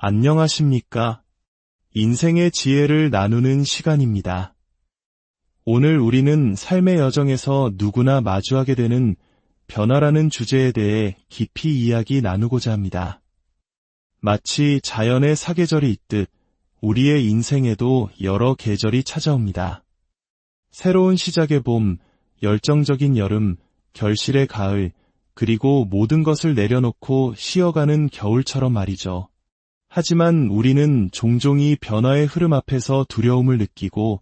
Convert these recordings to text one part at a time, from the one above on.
안녕하십니까? 인생의 지혜를 나누는 시간입니다. 오늘 우리는 삶의 여정에서 누구나 마주하게 되는 변화라는 주제에 대해 깊이 이야기 나누고자 합니다. 마치 자연의 사계절이 있듯 우리의 인생에도 여러 계절이 찾아옵니다. 새로운 시작의 봄, 열정적인 여름, 결실의 가을, 그리고 모든 것을 내려놓고 쉬어가는 겨울처럼 말이죠. 하지만 우리는 종종 이 변화의 흐름 앞에서 두려움을 느끼고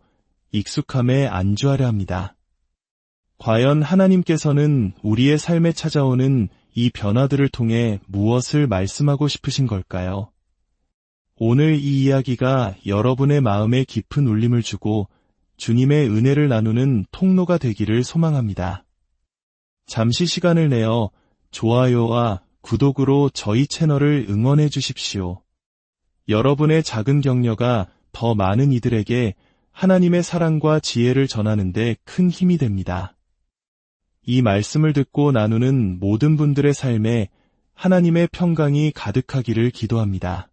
익숙함에 안주하려 합니다. 과연 하나님께서는 우리의 삶에 찾아오는 이 변화들을 통해 무엇을 말씀하고 싶으신 걸까요? 오늘 이 이야기가 여러분의 마음에 깊은 울림을 주고 주님의 은혜를 나누는 통로가 되기를 소망합니다. 잠시 시간을 내어 좋아요와 구독으로 저희 채널을 응원해 주십시오. 여러분의 작은 격려가 더 많은 이들에게 하나님의 사랑과 지혜를 전하는데 큰 힘이 됩니다. 이 말씀을 듣고 나누는 모든 분들의 삶에 하나님의 평강이 가득하기를 기도합니다.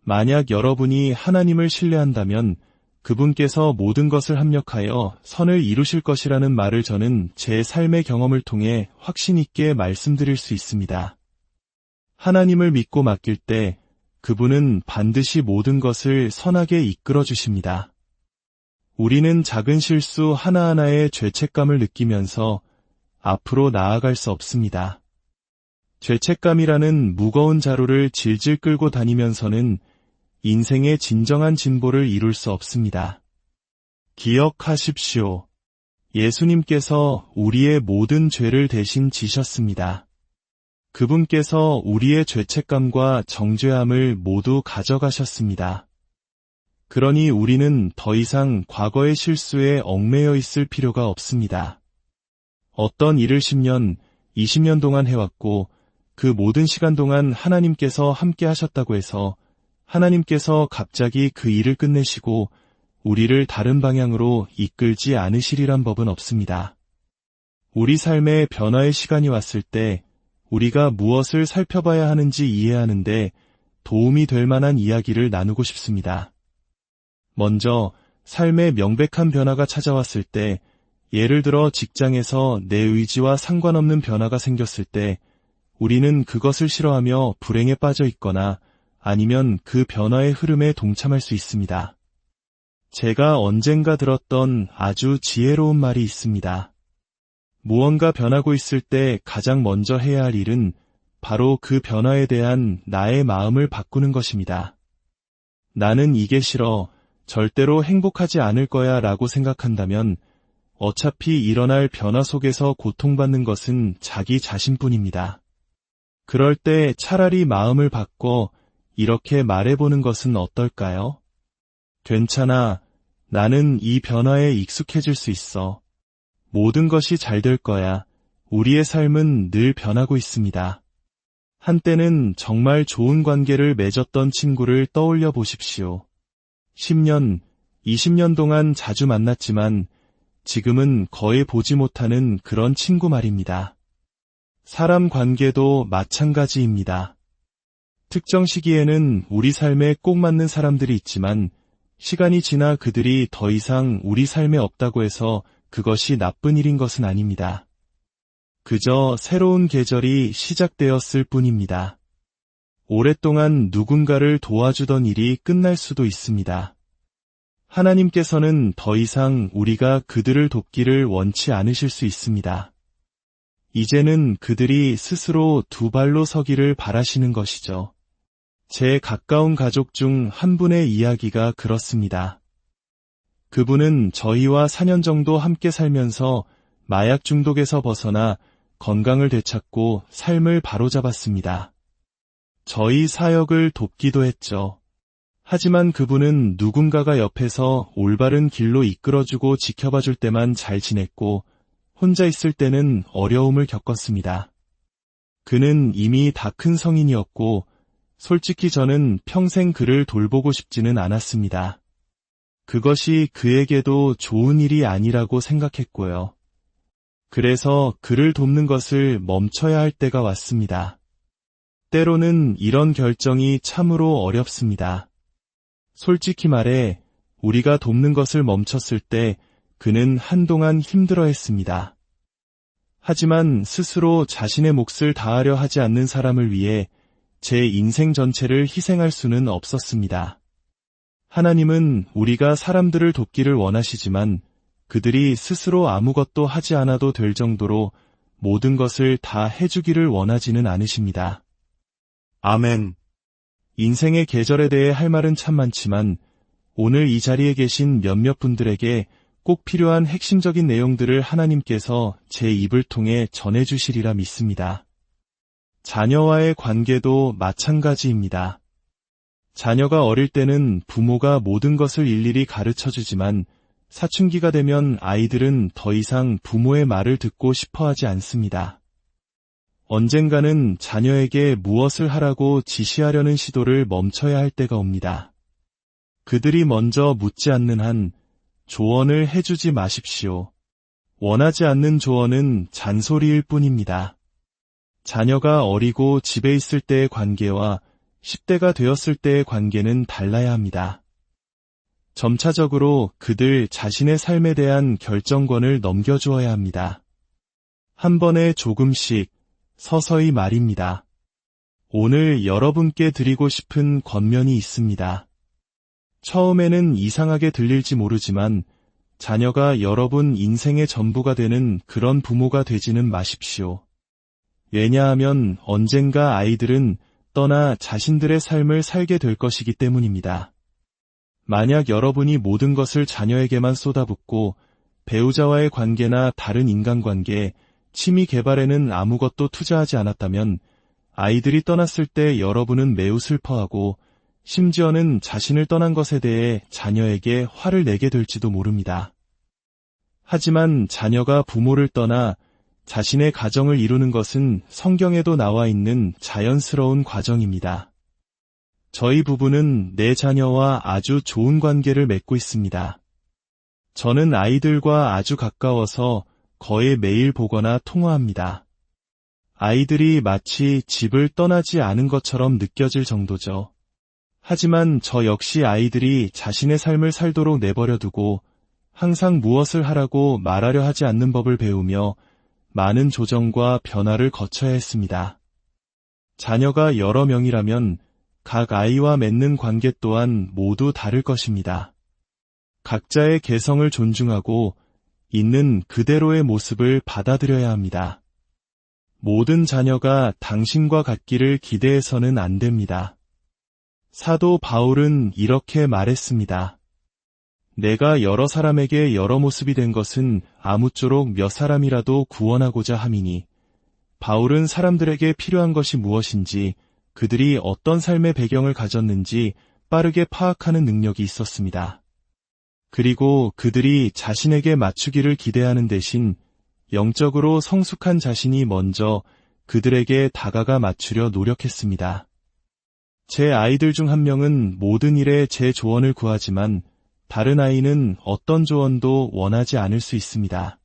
만약 여러분이 하나님을 신뢰한다면 그분께서 모든 것을 합력하여 선을 이루실 것이라는 말을 저는 제 삶의 경험을 통해 확신 있게 말씀드릴 수 있습니다. 하나님을 믿고 맡길 때 그분은 반드시 모든 것을 선하게 이끌어 주십니다. 우리는 작은 실수 하나하나의 죄책감을 느끼면서 앞으로 나아갈 수 없습니다. 죄책감이라는 무거운 자루를 질질 끌고 다니면서는 인생의 진정한 진보를 이룰 수 없습니다. 기억하십시오. 예수님께서 우리의 모든 죄를 대신 지셨습니다. 그분께서 우리의 죄책감과 정죄함을 모두 가져가셨습니다. 그러니 우리는 더 이상 과거의 실수에 얽매여 있을 필요가 없습니다. 어떤 일을 10년, 20년 동안 해왔고 그 모든 시간 동안 하나님께서 함께 하셨다고 해서 하나님께서 갑자기 그 일을 끝내시고 우리를 다른 방향으로 이끌지 않으시리란 법은 없습니다. 우리 삶의 변화의 시간이 왔을 때 우리가 무엇을 살펴봐야 하는지 이해하는데 도움이 될 만한 이야기를 나누고 싶습니다. 먼저 삶의 명백한 변화가 찾아왔을 때 예를 들어 직장에서 내 의지와 상관없는 변화가 생겼을 때 우리는 그것을 싫어하며 불행에 빠져 있거나 아니면 그 변화의 흐름에 동참할 수 있습니다. 제가 언젠가 들었던 아주 지혜로운 말이 있습니다. 무언가 변하고 있을 때 가장 먼저 해야 할 일은 바로 그 변화에 대한 나의 마음을 바꾸는 것입니다. 나는 이게 싫어, 절대로 행복하지 않을 거야 라고 생각한다면 어차피 일어날 변화 속에서 고통받는 것은 자기 자신뿐입니다. 그럴 때 차라리 마음을 바꿔 이렇게 말해보는 것은 어떨까요? 괜찮아. 나는 이 변화에 익숙해질 수 있어. 모든 것이 잘 될 거야. 우리의 삶은 늘 변하고 있습니다. 한때는 정말 좋은 관계를 맺었던 친구를 떠올려 보십시오. 10년, 20년 동안 자주 만났지만 지금은 거의 보지 못하는 그런 친구 말입니다. 사람 관계도 마찬가지입니다. 특정 시기에는 우리 삶에 꼭 맞는 사람들이 있지만 시간이 지나 그들이 더 이상 우리 삶에 없다고 해서 그것이 나쁜 일인 것은 아닙니다. 그저 새로운 계절이 시작되었을 뿐입니다. 오랫동안 누군가를 도와주던 일이 끝날 수도 있습니다. 하나님께서는 더 이상 우리가 그들을 돕기를 원치 않으실 수 있습니다. 이제는 그들이 스스로 두 발로 서기를 바라시는 것이죠. 제 가까운 가족 중 한 분의 이야기가 그렇습니다. 그분은 저희와 4년 정도 함께 살면서 마약 중독에서 벗어나 건강을 되찾고 삶을 바로잡았습니다. 저희 사역을 돕기도 했죠. 하지만 그분은 누군가가 옆에서 올바른 길로 이끌어주고 지켜봐 줄 때만 잘 지냈고 혼자 있을 때는 어려움을 겪었습니다. 그는 이미 다 큰 성인이었고 솔직히 저는 평생 그를 돌보고 싶지는 않았습니다. 그것이 그에게도 좋은 일이 아니라고 생각했고요. 그래서 그를 돕는 것을 멈춰야 할 때가 왔습니다. 때로는 이런 결정이 참으로 어렵습니다. 솔직히 말해 우리가 돕는 것을 멈췄을 때 그는 한동안 힘들어 했습니다. 하지만 스스로 자신의 몫을 다하려 하지 않는 사람을 위해 제 인생 전체를 희생할 수는 없었습니다. 하나님은 우리가 사람들을 돕기를 원하시지만 그들이 스스로 아무것도 하지 않아도 될 정도로 모든 것을 다 해주기를 원하지는 않으십니다. 아멘. 인생의 계절에 대해 할 말은 참 많지만 오늘 이 자리에 계신 몇몇 분들에게 꼭 필요한 핵심적인 내용들을 하나님께서 제 입을 통해 전해주시리라 믿습니다. 자녀와의 관계도 마찬가지입니다. 자녀가 어릴 때는 부모가 모든 것을 일일이 가르쳐 주지만 사춘기가 되면 아이들은 더 이상 부모의 말을 듣고 싶어 하지 않습니다. 언젠가는 자녀에게 무엇을 하라고 지시하려는 시도를 멈춰야 할 때가 옵니다. 그들이 먼저 묻지 않는 한 조언을 해주지 마십시오. 원하지 않는 조언은 잔소리일 뿐입니다. 자녀가 어리고 집에 있을 때의 관계와 10대가 되었을 때의 관계는 달라야 합니다. 점차적으로 그들 자신의 삶에 대한 결정권을 넘겨주어야 합니다. 한 번에 조금씩 서서히 말입니다. 오늘 여러분께 드리고 싶은 권면이 있습니다. 처음에는 이상하게 들릴지 모르지만 자녀가 여러분 인생의 전부가 되는 그런 부모가 되지는 마십시오. 왜냐하면 언젠가 아이들은 떠나 자신들의 삶을 살게 될 것이기 때문입니다. 만약 여러분이 모든 것을 자녀에게만 쏟아붓고 배우자와의 관계나 다른 인간관계, 취미 개발에는 아무것도 투자하지 않았다면 아이들이 떠났을 때 여러분은 매우 슬퍼하고 심지어는 자신을 떠난 것에 대해 자녀에게 화를 내게 될지도 모릅니다. 하지만 자녀가 부모를 떠나 자신의 가정을 이루는 것은 성경에도 나와 있는 자연스러운 과정입니다. 저희 부부는 내 자녀와 아주 좋은 관계를 맺고 있습니다. 저는 아이들과 아주 가까워서 거의 매일 보거나 통화합니다. 아이들이 마치 집을 떠나지 않은 것처럼 느껴질 정도죠. 하지만 저 역시 아이들이 자신의 삶을 살도록 내버려 두고 항상 무엇을 하라고 말하려 하지 않는 법을 배우며 많은 조정과 변화를 거쳐야 했습니다. 자녀가 여러 명이라면 각 아이와 맺는 관계 또한 모두 다를 것입니다. 각자의 개성을 존중하고 있는 그대로의 모습을 받아들여야 합니다. 모든 자녀가 당신과 같기를 기대해서는 안 됩니다. 사도 바울은 이렇게 말했습니다. 내가 여러 사람에게 여러 모습이 된 것은 아무쪼록 몇 사람이라도 구원하고자 함이니 바울은 사람들에게 필요한 것이 무엇인지 그들이 어떤 삶의 배경을 가졌는지 빠르게 파악하는 능력이 있었습니다. 그리고 그들이 자신에게 맞추기를 기대하는 대신 영적으로 성숙한 자신이 먼저 그들에게 다가가 맞추려 노력했습니다. 제 아이들 중 한 명은 모든 일에 제 조언을 구하지만 다른 아이는 어떤 조언도 원하지 않을 수 있습니다.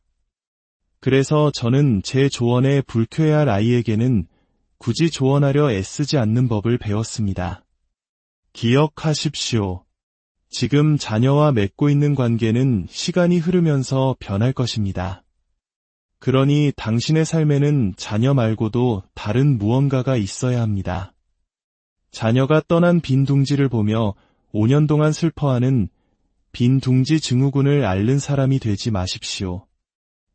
그래서 저는 제 조언에 불쾌할 아이에게는 굳이 조언하려 애쓰지 않는 법을 배웠습니다. 기억하십시오. 지금 자녀와 맺고 있는 관계는 시간이 흐르면서 변할 것입니다. 그러니 당신의 삶에는 자녀 말고도 다른 무언가가 있어야 합니다. 자녀가 떠난 빈 둥지를 보며 5년 동안 슬퍼하는 빈 둥지 증후군을 앓는 사람이 되지 마십시오.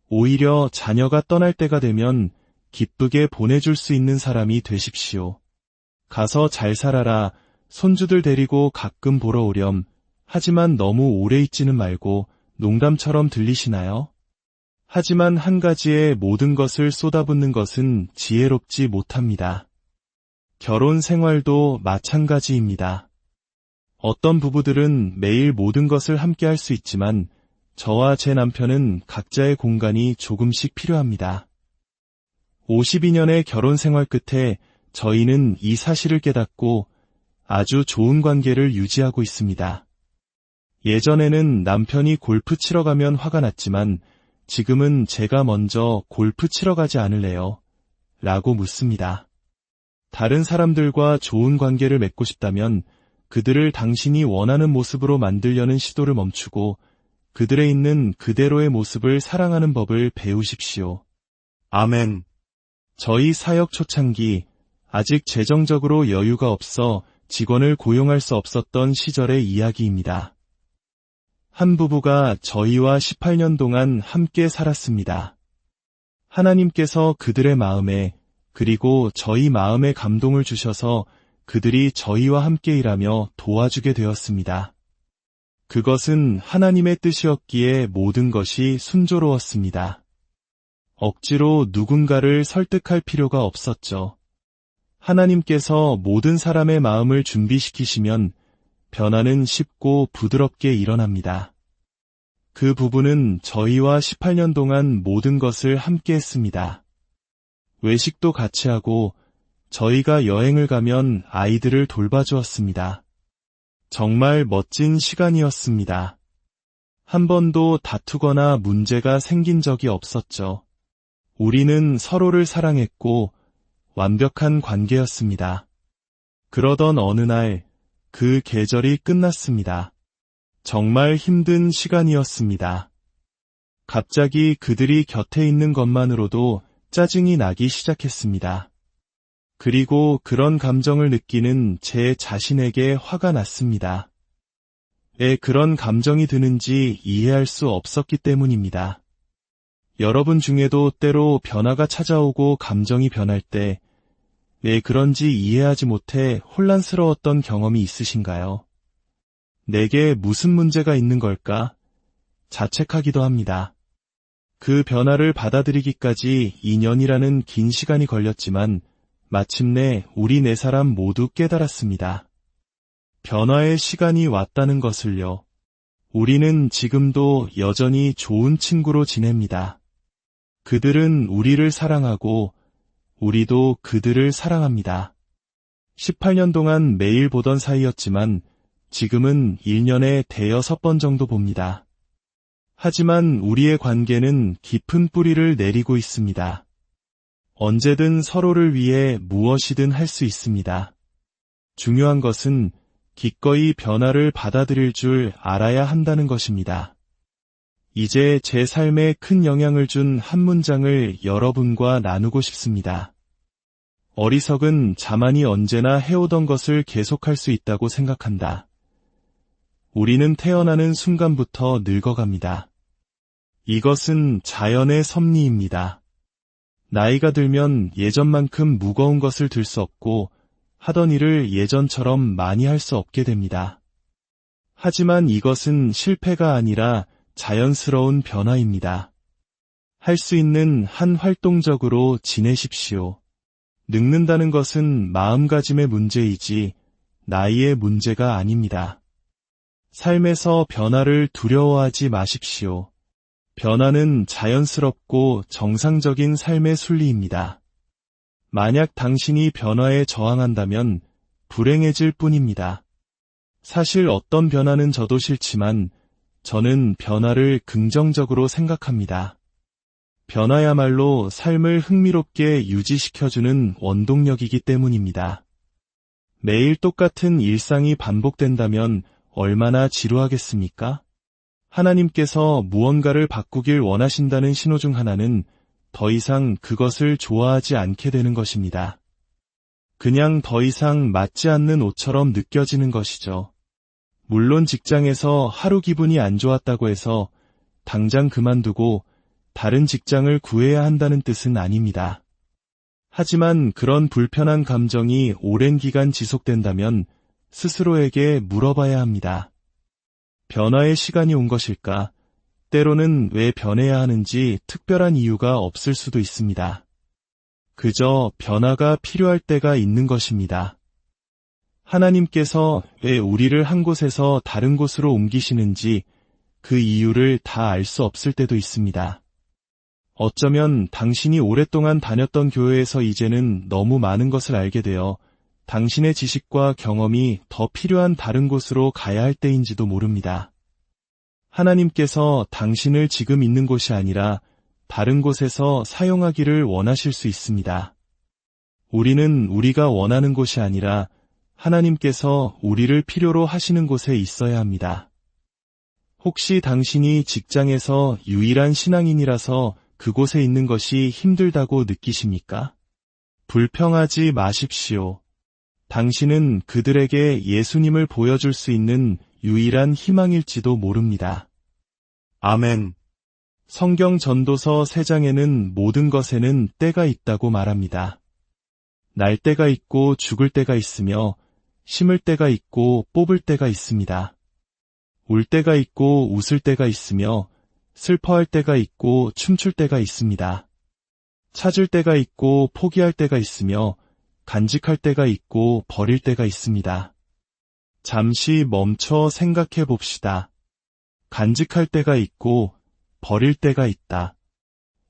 오히려 자녀가 떠날 때가 되면 기쁘게 보내줄 수 있는 사람이 되십시오. 가서 잘 살아라, 손주들 데리고 가끔 보러 오렴. 하지만 너무 오래 있지는 말고 농담처럼 들리시나요? 하지만 한 가지에 모든 것을 쏟아붓는 것은 지혜롭지 못합니다. 결혼 생활도 마찬가지입니다. 어떤 부부들은 매일 모든 것을 함께 할 수 있지만 저와 제 남편은 각자의 공간이 조금씩 필요합니다. 52년의 결혼 생활 끝에 저희는 이 사실을 깨닫고 아주 좋은 관계를 유지하고 있습니다. 예전에는 남편이 골프 치러 가면 화가 났지만 지금은 제가 먼저 골프 치러 가지 않을래요? 라고 묻습니다. 다른 사람들과 좋은 관계를 맺고 싶다면 그들을 당신이 원하는 모습으로 만들려는 시도를 멈추고 그들에 있는 그대로의 모습을 사랑하는 법을 배우십시오. 아멘. 저희 사역 초창기 아직 재정적으로 여유가 없어 직원을 고용할 수 없었던 시절의 이야기입니다. 한 부부가 저희와 18년 동안 함께 살았습니다. 하나님께서 그들의 마음에 그리고 저희 마음에 감동을 주셔서 그들이 저희와 함께 일하며 도와주게 되었습니다. 그것은 하나님의 뜻이었기에 모든 것이 순조로웠습니다. 억지로 누군가를 설득할 필요가 없었죠. 하나님께서 모든 사람의 마음을 준비시키시면 변화는 쉽고 부드럽게 일어납니다. 그 부부는 저희와 18년 동안 모든 것을 함께 했습니다. 외식도 같이 하고 저희가 여행을 가면 아이들을 돌봐주었습니다. 정말 멋진 시간이었습니다. 한 번도 다투거나 문제가 생긴 적이 없었죠. 우리는 서로를 사랑했고 완벽한 관계였습니다. 그러던 어느 날 그 계절이 끝났습니다. 정말 힘든 시간이었습니다. 갑자기 그들이 곁에 있는 것만으로도 짜증이 나기 시작했습니다. 그리고 그런 감정을 느끼는 제 자신에게 화가 났습니다. 왜 그런 감정이 드는지 이해할 수 없었기 때문입니다. 여러분 중에도 때로 변화가 찾아오고 감정이 변할 때 왜 그런지 이해하지 못해 혼란스러웠던 경험이 있으신가요? 내게 무슨 문제가 있는 걸까? 자책하기도 합니다. 그 변화를 받아들이기까지 2년이라는 긴 시간이 걸렸지만 마침내 우리 네 사람 모두 깨달았습니다. 변화의 시간이 왔다는 것을요. 우리는 지금도 여전히 좋은 친구로 지냅니다. 그들은 우리를 사랑하고 우리도 그들을 사랑합니다. 18년 동안 매일 보던 사이였지만 지금은 1년에 대여섯 번 정도 봅니다. 하지만 우리의 관계는 깊은 뿌리를 내리고 있습니다. 언제든 서로를 위해 무엇이든 할 수 있습니다. 중요한 것은 기꺼이 변화를 받아들일 줄 알아야 한다는 것입니다. 이제 제 삶에 큰 영향을 준 한 문장을 여러분과 나누고 싶습니다. 어리석은 자만이 언제나 해오던 것을 계속할 수 있다고 생각한다. 우리는 태어나는 순간부터 늙어갑니다. 이것은 자연의 섭리입니다. 나이가 들면 예전만큼 무거운 것을 들 수 없고 하던 일을 예전처럼 많이 할 수 없게 됩니다. 하지만 이것은 실패가 아니라 자연스러운 변화입니다. 할 수 있는 한 활동적으로 지내십시오. 늙는다는 것은 마음가짐의 문제이지 나이의 문제가 아닙니다. 삶에서 변화를 두려워하지 마십시오. 변화는 자연스럽고 정상적인 삶의 순리입니다. 만약 당신이 변화에 저항한다면 불행해질 뿐입니다. 사실 어떤 변화는 저도 싫지만 저는 변화를 긍정적으로 생각합니다. 변화야말로 삶을 흥미롭게 유지시켜주는 원동력이기 때문입니다. 매일 똑같은 일상이 반복된다면 얼마나 지루하겠습니까? 하나님께서 무언가를 바꾸길 원하신다는 신호 중 하나는 더 이상 그것을 좋아하지 않게 되는 것입니다. 그냥 더 이상 맞지 않는 옷처럼 느껴지는 것이죠. 물론 직장에서 하루 기분이 안 좋았다고 해서 당장 그만두고 다른 직장을 구해야 한다는 뜻은 아닙니다. 하지만 그런 불편한 감정이 오랜 기간 지속된다면 스스로에게 물어봐야 합니다. 변화의 시간이 온 것일까? 때로는 왜 변해야 하는지 특별한 이유가 없을 수도 있습니다. 그저 변화가 필요할 때가 있는 것입니다. 하나님께서 왜 우리를 한 곳에서 다른 곳으로 옮기시는지 그 이유를 다 알 수 없을 때도 있습니다. 어쩌면 당신이 오랫동안 다녔던 교회에서 이제는 너무 많은 것을 알게 되어 당신의 지식과 경험이 더 필요한 다른 곳으로 가야 할 때인지도 모릅니다. 하나님께서 당신을 지금 있는 곳이 아니라 다른 곳에서 사용하기를 원하실 수 있습니다. 우리는 우리가 원하는 곳이 아니라 하나님께서 우리를 필요로 하시는 곳에 있어야 합니다. 혹시 당신이 직장에서 유일한 신앙인이라서 그곳에 있는 것이 힘들다고 느끼십니까? 불평하지 마십시오. 당신은 그들에게 예수님을 보여줄 수 있는 유일한 희망일지도 모릅니다. 아멘. 성경 전도서 3장에는 모든 것에는 때가 있다고 말합니다. 날 때가 있고 죽을 때가 있으며 심을 때가 있고 뽑을 때가 있습니다. 울 때가 있고 웃을 때가 있으며 슬퍼할 때가 있고 춤출 때가 있습니다. 찾을 때가 있고 포기할 때가 있으며 간직할 때가 있고 버릴 때가 있습니다. 잠시 멈춰 생각해 봅시다. 간직할 때가 있고 버릴 때가 있다.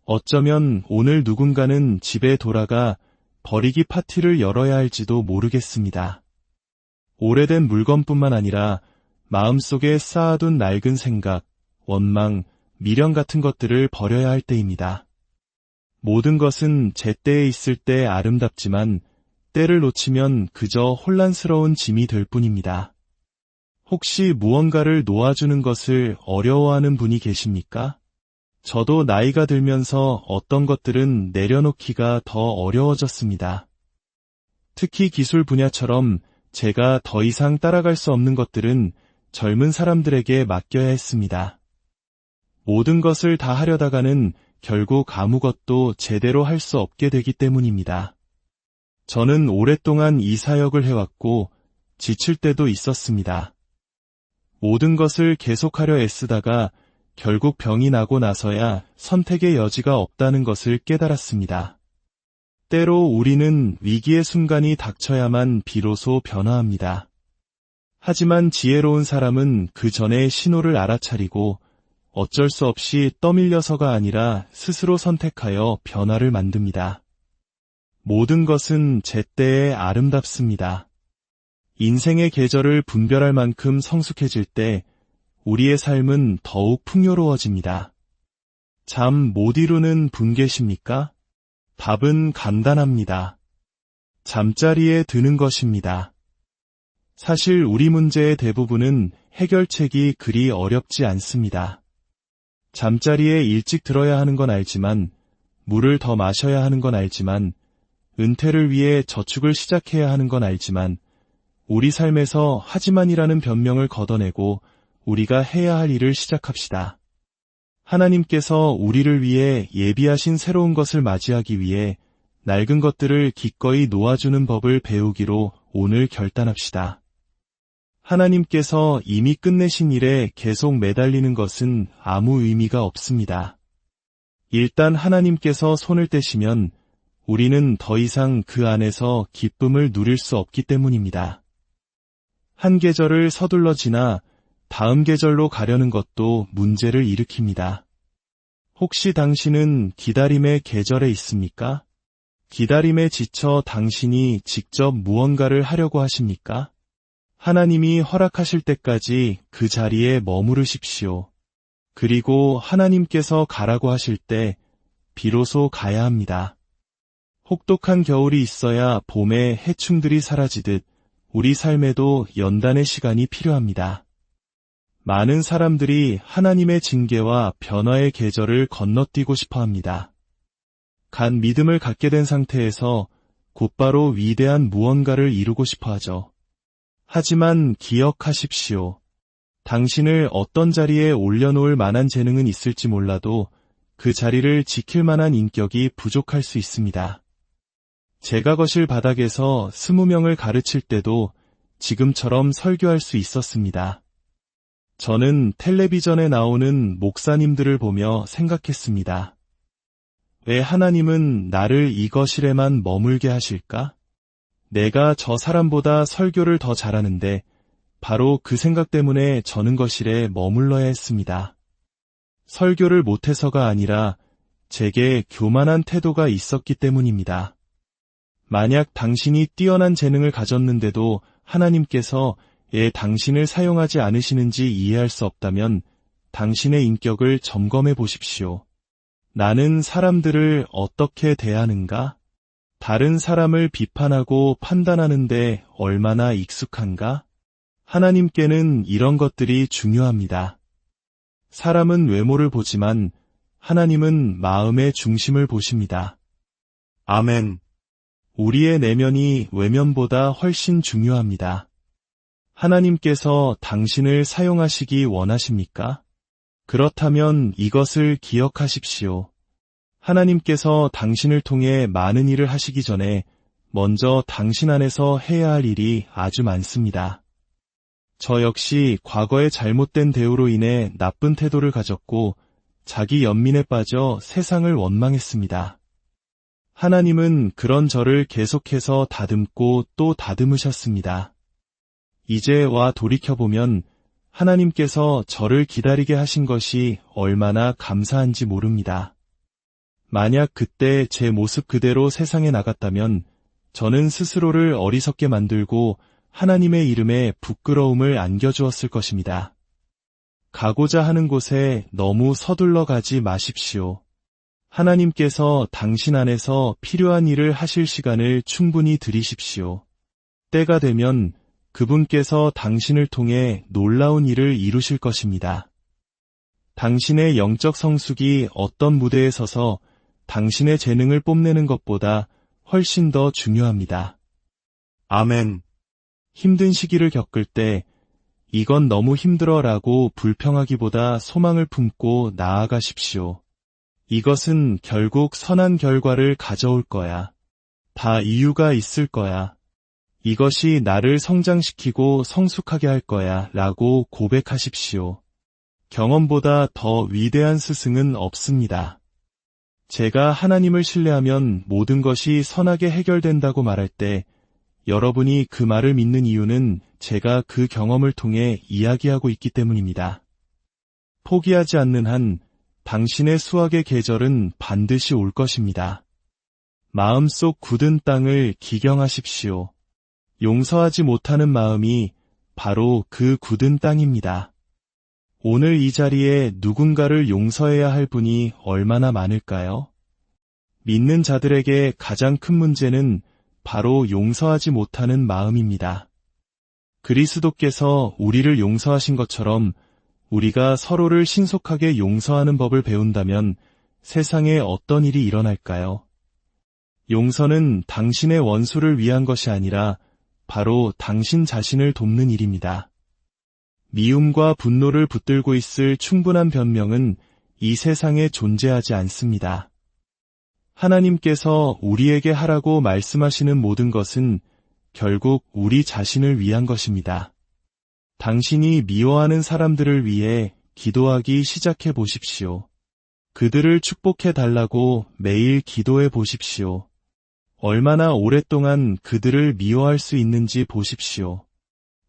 어쩌면 오늘 누군가는 집에 돌아가 버리기 파티를 열어야 할지도 모르겠습니다. 오래된 물건뿐만 아니라 마음속에 쌓아둔 낡은 생각, 원망, 미련 같은 것들을 버려야 할 때입니다. 모든 것은 제때에 있을 때 아름답지만 때를 놓치면 그저 혼란스러운 짐이 될 뿐입니다. 혹시 무언가를 놓아주는 것을 어려워하는 분이 계십니까? 저도 나이가 들면서 어떤 것들은 내려놓기가 더 어려워졌습니다. 특히 기술 분야처럼 제가 더 이상 따라갈 수 없는 것들은 젊은 사람들에게 맡겨야 했습니다. 모든 것을 다 하려다가는 결국 아무것도 제대로 할 수 없게 되기 때문입니다. 저는 오랫동안 이 사역을 해왔고 지칠 때도 있었습니다. 모든 것을 계속하려 애쓰다가 결국 병이 나고 나서야 선택의 여지가 없다는 것을 깨달았습니다. 때로 우리는 위기의 순간이 닥쳐야만 비로소 변화합니다. 하지만 지혜로운 사람은 그 전에 신호를 알아차리고 어쩔 수 없이 떠밀려서가 아니라 스스로 선택하여 변화를 만듭니다. 모든 것은 제때에 아름답습니다. 인생의 계절을 분별할 만큼 성숙해질 때 우리의 삶은 더욱 풍요로워집니다. 잠 못 이루는 분 계십니까? 답은 간단합니다. 잠자리에 드는 것입니다. 사실 우리 문제의 대부분은 해결책이 그리 어렵지 않습니다. 잠자리에 일찍 들어야 하는 건 알지만, 물을 더 마셔야 하는 건 알지만, 은퇴를 위해 저축을 시작해야 하는 건 알지만, 우리 삶에서 하지만이라는 변명을 걷어내고 우리가 해야 할 일을 시작합시다. 하나님께서 우리를 위해 예비하신 새로운 것을 맞이하기 위해 낡은 것들을 기꺼이 놓아주는 법을 배우기로 오늘 결단합시다. 하나님께서 이미 끝내신 일에 계속 매달리는 것은 아무 의미가 없습니다. 일단 하나님께서 손을 떼시면 우리는 더 이상 그 안에서 기쁨을 누릴 수 없기 때문입니다. 한 계절을 서둘러 지나 다음 계절로 가려는 것도 문제를 일으킵니다. 혹시 당신은 기다림의 계절에 있습니까? 기다림에 지쳐 당신이 직접 무언가를 하려고 하십니까? 하나님이 허락하실 때까지 그 자리에 머무르십시오. 그리고 하나님께서 가라고 하실 때 비로소 가야 합니다. 혹독한 겨울이 있어야 봄에 해충들이 사라지듯 우리 삶에도 연단의 시간이 필요합니다. 많은 사람들이 하나님의 징계와 변화의 계절을 건너뛰고 싶어 합니다. 간 믿음을 갖게 된 상태에서 곧바로 위대한 무언가를 이루고 싶어 하죠. 하지만 기억하십시오. 당신을 어떤 자리에 올려놓을 만한 재능은 있을지 몰라도 그 자리를 지킬 만한 인격이 부족할 수 있습니다. 제가 거실 바닥에서 스무 명을 가르칠 때도 지금처럼 설교할 수 있었습니다. 저는 텔레비전에 나오는 목사님들을 보며 생각했습니다. 왜 하나님은 나를 이 거실에만 머물게 하실까? 내가 저 사람보다 설교를 더 잘하는데 바로 그 생각 때문에 저는 거실에 머물러야 했습니다. 설교를 못해서가 아니라 제게 교만한 태도가 있었기 때문입니다. 만약 당신이 뛰어난 재능을 가졌는데도 하나님께서 예 당신을 사용하지 않으시는지 이해할 수 없다면 당신의 인격을 점검해 보십시오. 나는 사람들을 어떻게 대하는가? 다른 사람을 비판하고 판단하는데 얼마나 익숙한가? 하나님께는 이런 것들이 중요합니다. 사람은 외모를 보지만 하나님은 마음의 중심을 보십니다. 아멘. 우리의 내면이 외면보다 훨씬 중요합니다. 하나님께서 당신을 사용하시기 원하십니까? 그렇다면 이것을 기억하십시오. 하나님께서 당신을 통해 많은 일을 하시기 전에 먼저 당신 안에서 해야 할 일이 아주 많습니다. 저 역시 과거의 잘못된 대우로 인해 나쁜 태도를 가졌고 자기 연민에 빠져 세상을 원망했습니다. 하나님은 그런 저를 계속해서 다듬고 또 다듬으셨습니다. 이제 와 돌이켜보면 하나님께서 저를 기다리게 하신 것이 얼마나 감사한지 모릅니다. 만약 그때 제 모습 그대로 세상에 나갔다면 저는 스스로를 어리석게 만들고 하나님의 이름에 부끄러움을 안겨주었을 것입니다. 가고자 하는 곳에 너무 서둘러 가지 마십시오. 하나님께서 당신 안에서 필요한 일을 하실 시간을 충분히 들이십시오. 때가 되면 그분께서 당신을 통해 놀라운 일을 이루실 것입니다. 당신의 영적 성숙이 어떤 무대에 서서 당신의 재능을 뽐내는 것보다 훨씬 더 중요합니다. 아멘. 힘든 시기를 겪을 때 이건 너무 힘들어 라고 불평하기보다 소망을 품고 나아가십시오. 이것은 결국 선한 결과를 가져올 거야. 다 이유가 있을 거야. 이것이 나를 성장시키고 성숙하게 할 거야 라고 고백하십시오. 경험보다 더 위대한 스승은 없습니다. 제가 하나님을 신뢰하면 모든 것이 선하게 해결된다고 말할 때 여러분이 그 말을 믿는 이유는 제가 그 경험을 통해 이야기하고 있기 때문입니다. 포기하지 않는 한 당신의 수확의 계절은 반드시 올 것입니다. 마음속 굳은 땅을 기경하십시오. 용서하지 못하는 마음이 바로 그 굳은 땅입니다. 오늘 이 자리에 누군가를 용서해야 할 분이 얼마나 많을까요? 믿는 자들에게 가장 큰 문제는 바로 용서하지 못하는 마음입니다. 그리스도께서 우리를 용서하신 것처럼 우리가 서로를 신속하게 용서하는 법을 배운다면 세상에 어떤 일이 일어날까요? 용서는 당신의 원수를 위한 것이 아니라 바로 당신 자신을 돕는 일입니다. 미움과 분노를 붙들고 있을 충분한 변명은 이 세상에 존재하지 않습니다. 하나님께서 우리에게 하라고 말씀하시는 모든 것은 결국 우리 자신을 위한 것입니다. 당신이 미워하는 사람들을 위해 기도하기 시작해 보십시오. 그들을 축복해 달라고 매일 기도해 보십시오. 얼마나 오랫동안 그들을 미워할 수 있는지 보십시오.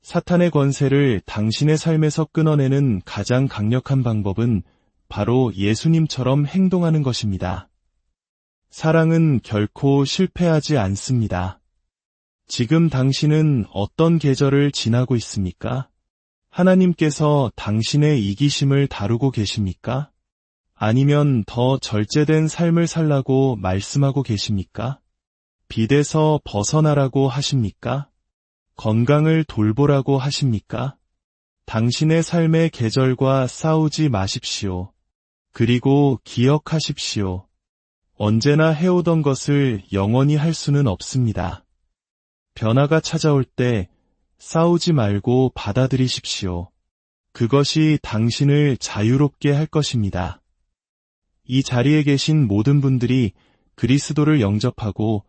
사탄의 권세를 당신의 삶에서 끊어내는 가장 강력한 방법은 바로 예수님처럼 행동하는 것입니다. 사랑은 결코 실패하지 않습니다. 지금 당신은 어떤 계절을 지나고 있습니까? 하나님께서 당신의 이기심을 다루고 계십니까? 아니면 더 절제된 삶을 살라고 말씀하고 계십니까? 빛에서 벗어나라고 하십니까? 건강을 돌보라고 하십니까? 당신의 삶의 계절과 싸우지 마십시오. 그리고 기억하십시오. 언제나 해오던 것을 영원히 할 수는 없습니다. 변화가 찾아올 때 싸우지 말고 받아들이십시오. 그것이 당신을 자유롭게 할 것입니다. 이 자리에 계신 모든 분들이 그리스도를 영접하고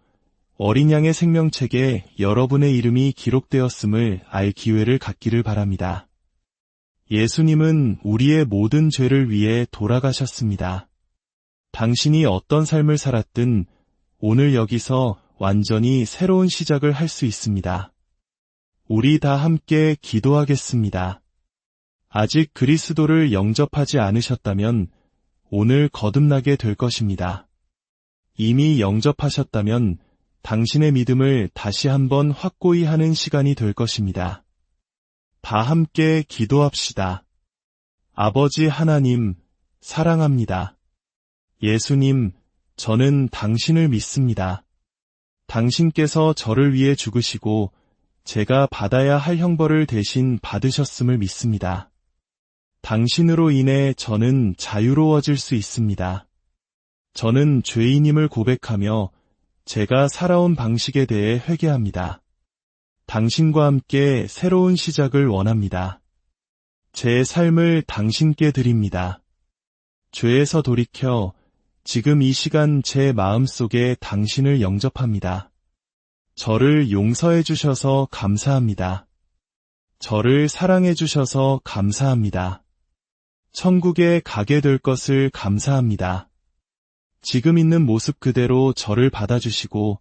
어린 양의 생명책에 여러분의 이름이 기록되었음을 알 기회를 갖기를 바랍니다. 예수님은 우리의 모든 죄를 위해 돌아가셨습니다. 당신이 어떤 삶을 살았든 오늘 여기서 완전히 새로운 시작을 할 수 있습니다. 우리 다 함께 기도하겠습니다. 아직 그리스도를 영접하지 않으셨다면 오늘 거듭나게 될 것입니다. 이미 영접하셨다면 당신의 믿음을 다시 한번 확고히 하는 시간이 될 것입니다. 다 함께 기도합시다. 아버지 하나님, 사랑합니다. 예수님, 저는 당신을 믿습니다. 당신께서 저를 위해 죽으시고 제가 받아야 할 형벌을 대신 받으셨음을 믿습니다. 당신으로 인해 저는 자유로워질 수 있습니다. 저는 죄인임을 고백하며 제가 살아온 방식에 대해 회개합니다. 당신과 함께 새로운 시작을 원합니다. 제 삶을 당신께 드립니다. 죄에서 돌이켜 지금 이 시간 제 마음 속에 당신을 영접합니다. 저를 용서해 주셔서 감사합니다. 저를 사랑해 주셔서 감사합니다. 천국에 가게 될 것을 감사합니다. 지금 있는 모습 그대로 저를 받아주시고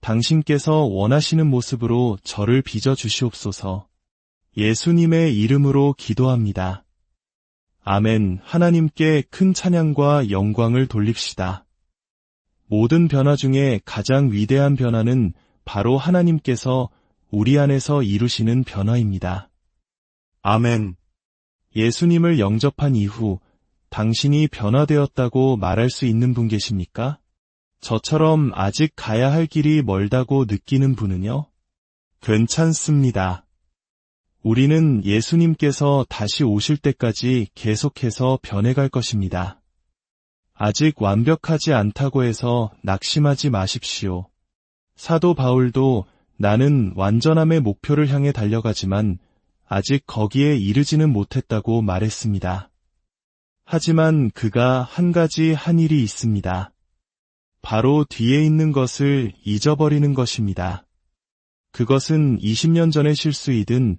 당신께서 원하시는 모습으로 저를 빚어 주시옵소서. 예수님의 이름으로 기도합니다. 아멘. 하나님께 큰 찬양과 영광을 돌립시다. 모든 변화 중에 가장 위대한 변화는 바로 하나님께서 우리 안에서 이루시는 변화입니다. 아멘. 예수님을 영접한 이후 당신이 변화되었다고 말할 수 있는 분 계십니까? 저처럼 아직 가야 할 길이 멀다고 느끼는 분은요? 괜찮습니다. 우리는 예수님께서 다시 오실 때까지 계속해서 변해갈 것입니다. 아직 완벽하지 않다고 해서 낙심하지 마십시오. 사도 바울도 나는 완전함의 목표를 향해 달려가지만 아직 거기에 이르지는 못했다고 말했습니다. 하지만 그가 한 가지 한 일이 있습니다. 바로 뒤에 있는 것을 잊어버리는 것입니다. 그것은 20년 전의 실수이든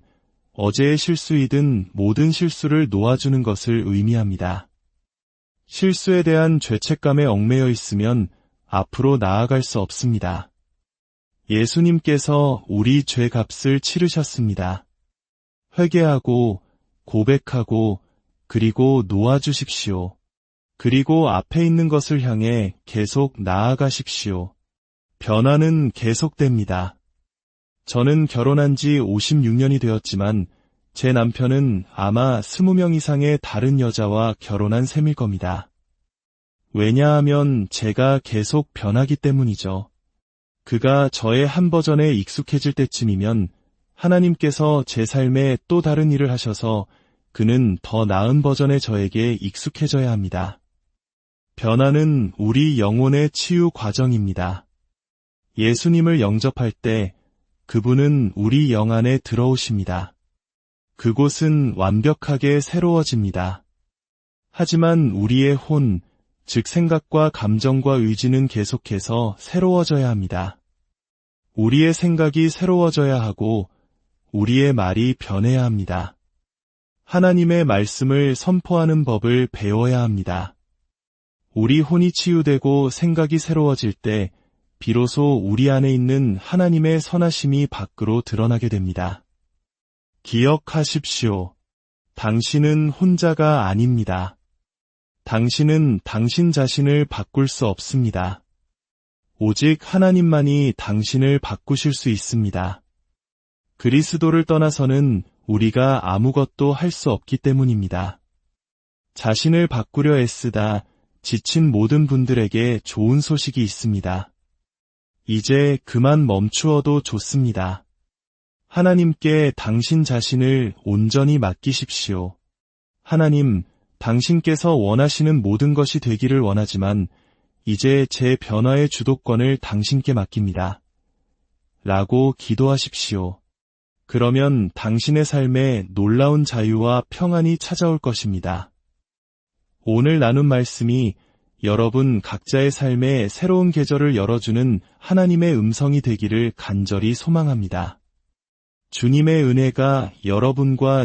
어제의 실수이든 모든 실수를 놓아주는 것을 의미합니다. 실수에 대한 죄책감에 얽매여 있으면 앞으로 나아갈 수 없습니다. 예수님께서 우리 죄 값을 치르셨습니다. 회개하고 고백하고 그리고 놓아주십시오. 그리고 앞에 있는 것을 향해 계속 나아가십시오. 변화는 계속됩니다. 저는 결혼한 지 56년이 되었지만 제 남편은 아마 20명 이상의 다른 여자와 결혼한 셈일 겁니다. 왜냐하면 제가 계속 변하기 때문이죠. 그가 저의 한 버전에 익숙해질 때쯤이면 하나님께서 제 삶에 또 다른 일을 하셔서 그는 더 나은 버전의 저에게 익숙해져야 합니다. 변화는 우리 영혼의 치유 과정입니다. 예수님을 영접할 때 그분은 우리 영 안에 들어오십니다. 그곳은 완벽하게 새로워집니다. 하지만 우리의 혼, 즉 생각과 감정과 의지는 계속해서 새로워져야 합니다. 우리의 생각이 새로워져야 하고 우리의 말이 변해야 합니다. 하나님의 말씀을 선포하는 법을 배워야 합니다. 우리 혼이 치유되고 생각이 새로워질 때 비로소 우리 안에 있는 하나님의 선하심이 밖으로 드러나게 됩니다. 기억하십시오. 당신은 혼자가 아닙니다. 당신은 당신 자신을 바꿀 수 없습니다. 오직 하나님만이 당신을 바꾸실 수 있습니다. 그리스도를 떠나서는 우리가 아무것도 할 수 없기 때문입니다. 자신을 바꾸려 애쓰다 지친 모든 분들에게 좋은 소식이 있습니다. 이제 그만 멈추어도 좋습니다. 하나님께 당신 자신을 온전히 맡기십시오. 하나님, 당신께서 원하시는 모든 것이 되기를 원하지만 이제 제 변화의 주도권을 당신께 맡깁니다. 라고 기도하십시오. 그러면 당신의 삶에 놀라운 자유와 평안이 찾아올 것입니다. 오늘 나눈 말씀이 여러분 각자의 삶에 새로운 계절을 열어주는 하나님의 음성이 되기를 간절히 소망합니다. 주님의 은혜가 여러분과